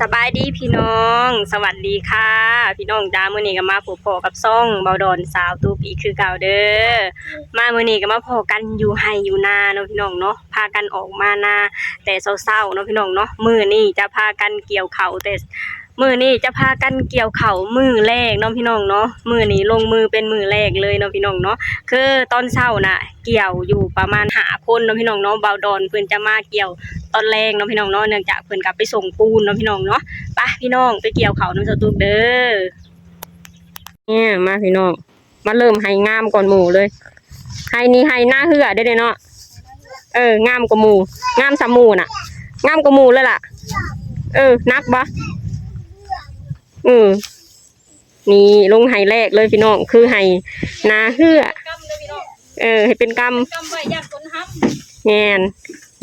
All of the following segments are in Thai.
สบายดีพี่น้อง สวัสดีค่ะ พี่น้องดามื้อนี้ก็มาพบพอกับซ่องเบาดอนสาวตูปีคือเก่าเด้อมามื้อนี้ก็มาพอกันอยู่ไห้อยู่นาเนาะพี่น้องเนาะพากันออกมานาแต่เศร้าๆเนาะพี่น้องเนาะมือนี่จะพากันเกี่ยวเขาแต่ มือนี้จะพากันเกี่ยวเขามือแรกเนาะพี่น้องเนาะมือนี้ลงมือเป็นมือแรกเลยเนาะพี่น้องเนาะคือตอนเช้าน่ะ เกี่ยวอยู่ประมาณหาคนเนาะพี่น้องเนาะเบาดอนเพิ่อนจะมาเกี่ยวตอนแรกเนาะพี่น้องเนาะเนื่องจากเพิ่อนกลับไปส่งปูนเนาะพี่น้องเนาะไปพี่น้องไปเกี่ยวเขาน้ำสตูกเด้อเนี่ยมาพี่น้องมาเริ่มให้งามก่อนหมู่เลยให้นี่ให้หน้าเหือได้เลยเนาะเอองามกว่าหมู่งามสามหมู่น่ะ งามกว่าหมู่เลยล่ะ เออนักปะ อืมนี่ลงไห้แรกเลยพี่น้องคือไห้นาเหือกำเลยพี่อเออให้เป็นกำกำไว้ยากคนห้แงน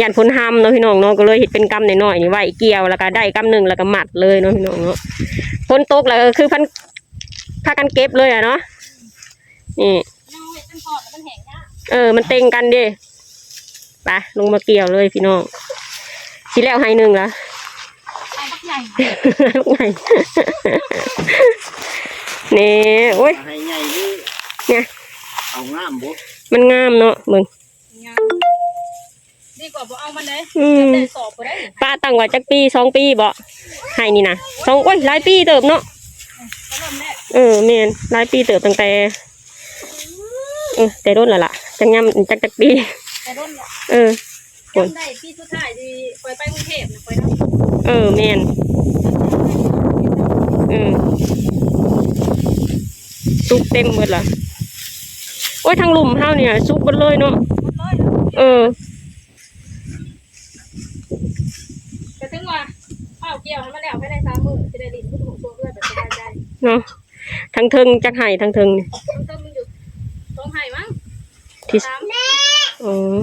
ยันพ้นห้ำเนาะพี่น้องเนาะก็เลยเห็ดเป็นกำหน่อยๆนี่ไว้เกี่ยวแล้วก็ได้กำหนึ่งแล้วก็หมัดเลยเนาะพี่น้องเนาะพ้นตกแล้วคือพันพากันเก็บเลยอะเนาะนี่เออ มันเต็งกันดิไปลงมาเกี่ยวเลยพี่น้องทีแล้วให้หนึ่งละไอ้บัก ใหญ่ลูกไงนี่โอ้ยให้ใหญ่นี่เนี่ยเอางามบ่มันงามเนาะมึงงามดีกว่าบ่เอามันเลยอืมแต่สอบบ่ได้ป้าตั้งไว้จักปีสองปีบ่ให้นี่นะสองโอ้ยหลายปีเติบเนาะก็เริ่มแรกเออแม่นหลายปีเติบตั้งแต่เออแต่รุ่นและล่ะจังยำจักจักปีแต่ร่นละเออโอ้ย จำได้พี่สุดท้ายที่ปล่อยไปกรุงเทพนะปล่อยน้เออแม่นเออซุกเต็มหมดละโอ้ยทางหลุมเฮาเนี่ยซุกหมดเลยเนาะำหมดเลยเออแต่ถึงว่าข้าวเกี่ยวให้มันแล้วภายในสามมื้อจะได้ลิ้นผู้ถูกตัวเพื่อนแบบสบายใจเนาะทางเทิงจักไห้ทางเทิงนี่มันเติมมันอยู่ตรงไห้มั้งที่สามอ๋อ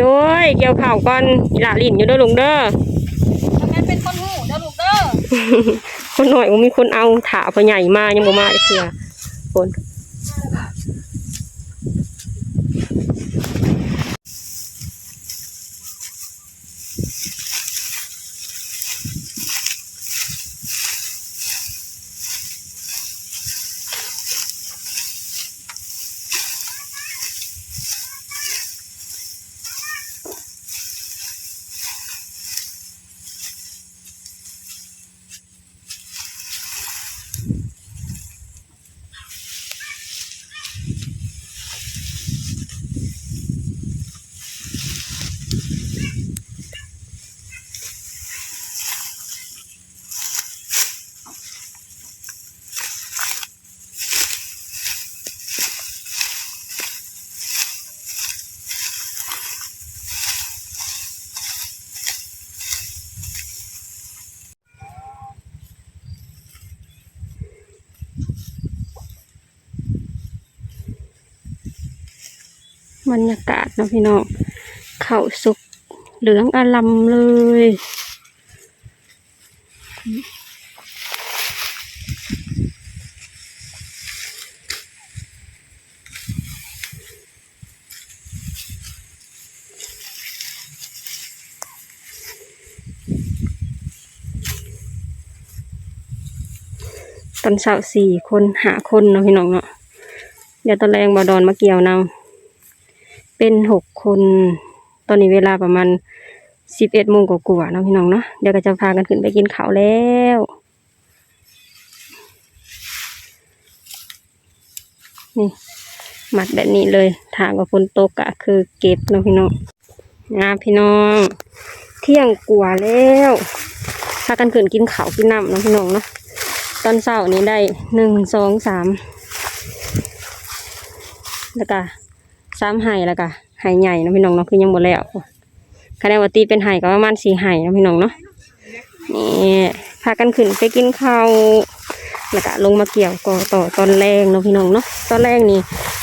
โดยเกี่ยวข่าวก่อนอีหลาลินอยู่เด้อลุงเด้อถ้าแม่นเป็นคนหูเด้อลูกเด้อ คนหน่อยว่ามีคนเอาถาพ่อใหญ่มายังบ่มาเลยเคือคน บรรยากาศเนาะพี่น้องเข่าสุกเหลืองอลำเลย ตอนเช้าสี่คนหาคนเนาะพี่น้องเนาะเดี๋ยวตอนแรงบอดอนมาเกี่ยวนำ เป็นหกคน ตอนนี้เวลาประมาณสิบเอ็ดโมงกว่าๆเนาะพี่น้องเนาะเดี๋ยวก็จะพากันขึ้นไปกินข้าวแล้วนี่หมัดแบบนี้เลยทางกับฝนตกอะคือเก็บเนาะพี่น้องนะพี่น้อง เที่ยงกว่าแล้วพากันขึ้นกินข้าวกินน้ำเนาะพี่น้องเนาะตอนเช้านี้ได้หนึ่งสองสามแล้วก็ สามไห่แล้วก็ไห่ใหญ่นะพี่น้องเนาะคือยังหมดแล้วคะแนนวัตีเป็นไห่ก็ประมาณสี่ไห่นะพี่น้องเนาะนี่พากันขึ้นไปกินข้าวแล้วก็ลงมาเกี่ยวก่อต่อตอนแรงเนาะพี่น้องเนาะตอนแรกนี่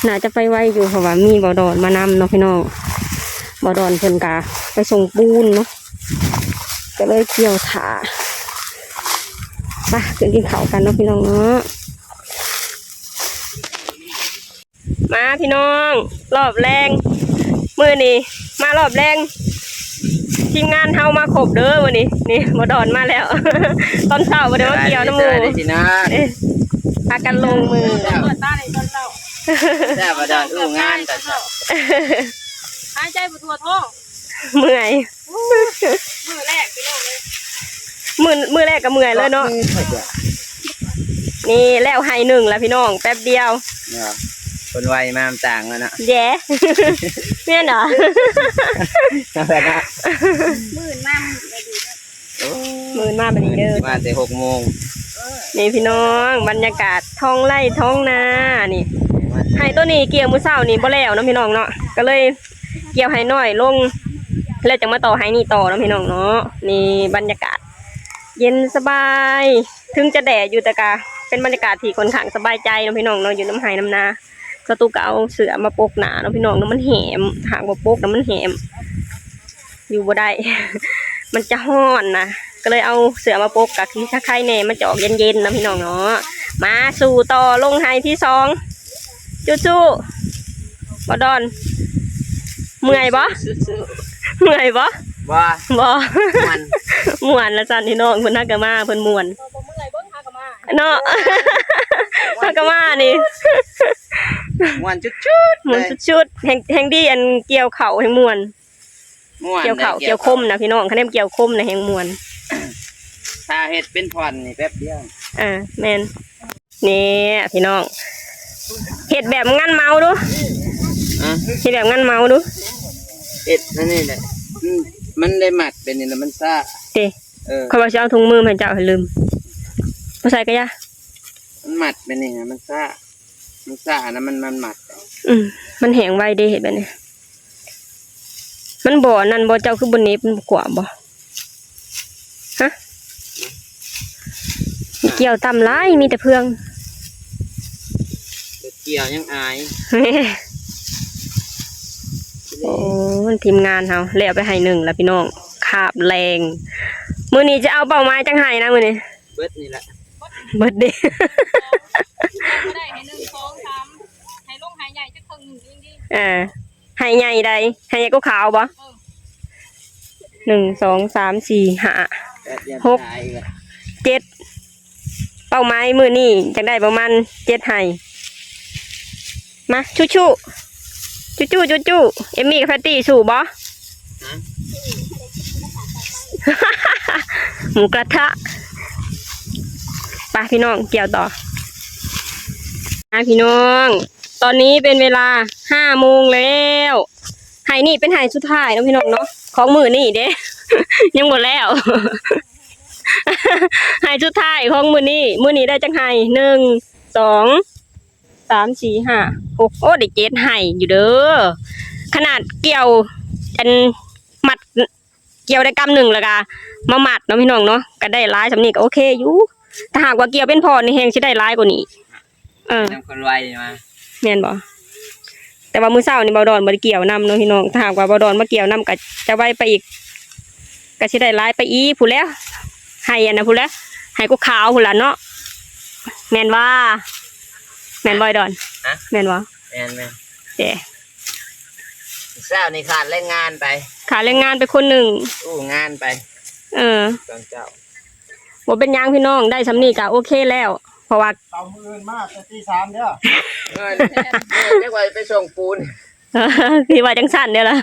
น่าจะไปไวอยู่เพราะว่ามีบอดอนมานำเนาะพี่น้องบอดอนเพิ่นกาไปส่งปูนเนาะก็เลยเกี่ยวถาไปขึ้นกินเขาวกันเนาะพี่น้องเนาะ มาพี่น้อง รอบแรงมือนี่มารอบแรงทีมงานเฮามาครบเด้อวันนี้นี่บ่ดอนมาแล้ว ตอนเช้าบ่ได้มาเกี่ยวน้ำหมูได้สินะนี่พากันลงมือเปิดตาในตอนเราแซ่บดอนอู้งานแต่เช้าหายใจปวดตัวท้องเมื่อยมือแรกพี่น้องเลยมือมือแรกก็เมื่อยเลยเนาะนี่แล้วให้หนึ่งแล้วพี่น้องแป๊บเดียวเนี่ย คนไวมามันต่างแล้วนะแย่แม่นเหรอนั่นแหละนะหมื่นมากเลยดีโอ้มือมาบัดนี้เด้อมาแต่หกโมงนี่พี่น้องบรรยากาศท้องไร่ท้องนานี่ให้ตัวนี้เกี่ยวมือเศร้านี่บ่แล้วเนาะพี่น้องเนาะก็เลยเกี่ยวให้น้อยลงแล้วจะมาต่อให้นี่ต่อเนาะพี่น้องเนาะนี่บรรยากาศ เย็นสบาย ถึงจะแดดอยู่แต่กะเป็นบรรยากาศที่ค่อนข้างสบายใจเนาะพี่น้องเนาะอยู่น้ำไห้น้ำนา สตูก็เอาเสือมาปกหนาเนาะพี่น้องเนาะมันแหมหางบ่ปกแล้วมันแหม อยู่บ่ได้ มันจะห้อนนะก็เลยเอาเสือมาปกกับที่ถ้าใครแน่มันจะออกเย็นๆนะพี่น้องเนาะมาสู่ต่อลงไฮที่สองจู้ๆบอดอนเมื่อยบ่เมื่อยบ่ว่าบ่มันม่วนละจันพี่น้องเพิ่นฮักกะมาเพิ่นม่วนพอเมื่อยเบิ้งหากมาเนาะฮักกะมานี่ ม่วนจุดๆม่วนชุดๆแห่งแห่งดีอันเกี่ยวเข่าแห่งม่วน ม่วนเกี่ยวเข่าเกี่ยวคมนะพี่น้องคะแนนเกี่ยวคมนะแห่งม่วน ถ้าเฮ็ดเป็นผ่อนนี่แป๊บเดียวอ่าแมนนี่พี่น้องเห็ดแบบงั้นเมาดูอะเห็ดแบบงั้นเมาดูเฮ็ดนั่นนี่แหละอืมมันได้หมัดเป็นนี่แล้วมันซ่าเด้เออเขาบอกจะเอาถุงมือมาให้เจ้าให้ลืมมาใส่ก็ยะมันหมัดเป็นนี่นะมันซ่า มันซ่านะมันมันหมัดอืมมันแห้งไวเด้เห็ดแบบนี้มันบ่อนั่นบ่เจ้าคือบนนี้มันบ่กว่าบ่ฮะเกี่ยวตำร้ายมีแต่เพื่องเกี่ยวยังอายโอ้มันทีมงานเฮาแล้วไปให้หนึ่งแล้วพี่น้องขาบแรงมื้อนี้จะเอาเป้าไม้จังไห้นะมื้อนี้เบิดนี่แหละเบิดเด้ก็ได้ให้หนึ่ อ่าให้ใหญ่ใดให้ใหญ่ก็ขาวบ่หนึ่งสองสามสี่ห้าแป๊บเดียวหกตายอีกแล้วเจ็ดเป้าไม้มือนี่จะได้ประมาณเจ็ดไห้มาชูชูชูชูชูชูเอมมี่กับแพตตี้สู่บ่ฮะหมูกระทะไปพี่น้องเกี่ยวต่อมาพี่น้อง ตอนนี้เป็นเวลาห้าโมงแล้วไห้นี่เป็นไห้สุดท้ายเนาะพี่น้องเนาะของมือนี่เด้ ยังหมดแล้วไห้สุดท้ายของมือนี่มือนี่ได้จังไห้หนึ่งสองสามสี่ห้าหกโอ้ได้เจ็ดไห้อยู่เด้อขนาดเกี่ยวอันหมัดเกี่ยวได้กำหนึ่งแล้วก็มาหมัดเนาะพี่น้องเนาะก็ได้ร้ายสำนีก็โอเคอยู่ถ้าหากว่าเกี่ยวเป็นพอนี่แหงสิได้ร้ายกว่านี้เออนำคนไวมา แม่นบ่แต่ว่ามื้อเช้านี่เบาดอนบ่ได้เกี่ยวนํเนาะพี่น้องถ้าหากว่าเบาดอนมาเกี่ยวนํก็จะไว้ไปอีกก็สิได้ร้ายไปอีกผู้นแหล้วให้อันน่ะผู้นแหล้วให้กูขาวผู้นล่ะเนาะแม่นว่า แม่นบ่ไอ้ดอนฮะ แม่นบ่แม่นแม่นเด้เช้านี่ขาดแรงงานไป ขาแรงงานไปคนหนึ่งอู้งานไปเออ ตอนเจ้า บ่เป็นหยังพี่น้องได้สำนีก็โอเคแล้ว เพราะว่าเตามืออื่นมากแต่ตีสามเด้อเงินเรียกว่าไปส่งปูนเออพี่ว่าจังสั่นเนี่ยล่ะ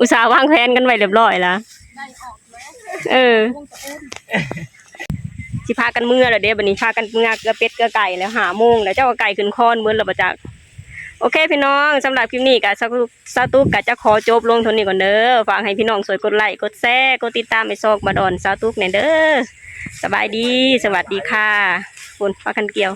อุตส่าห์วางแผนกันไว้เรียบร้อยแล้วได้ออกแล้วเออวงตะปูนสิพากันเมื่อแล้วเด้บัดนี้พากันเมื่อเกลือเป็ดเกลือไก่แล้วหาโมงแล้วเจ้าก็ไก่ขึ้นคอนเมื่อแล้วบ่จักโอเคพี่น้องสำหรับคลิปนี้ก็สตูสตูกก็จะขอจบลงเท่านี้ก่อนเด้อฝากให้พี่น้องสวยกดไลค์กดแชร์กดติดตามไอ้ซอกมาดอนสตูกแน่เด้อสบายดี สวัสดีค่ะ คนฟ้ากันเกี่ยว